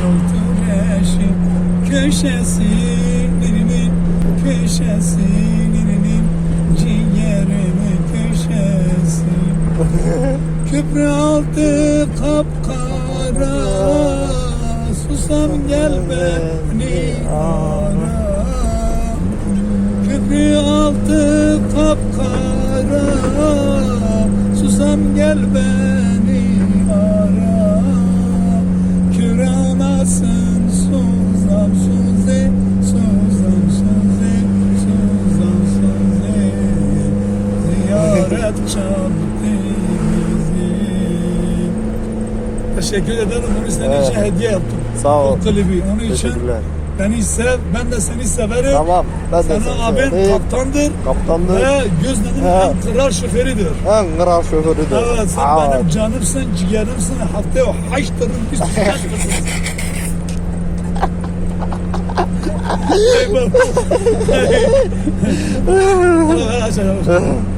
yol güneşi Köşesinin köşesinin ciğerimin köşesi Köprü altı kapkara Susam gel beni ara Köprü altı kapkara Susam gel beni anasın Suzam Suze Suzam Suze Suzam Suze Ziyaret Teşekkür ederim bunu senin için Evet. hediye yaptım. Sağ ol. O klibi. Onun için beni sev, ben de seni severim. Tamam. Ben de seni abin severim. kaptandır Kaptandır. ve gözlerin He. en kral şoförüdür. En kral şoförüdür. Evet sen ol. benim canımsın, ciğerimsin. Hatta o Ay, ma'am. Ay. Wala, wala,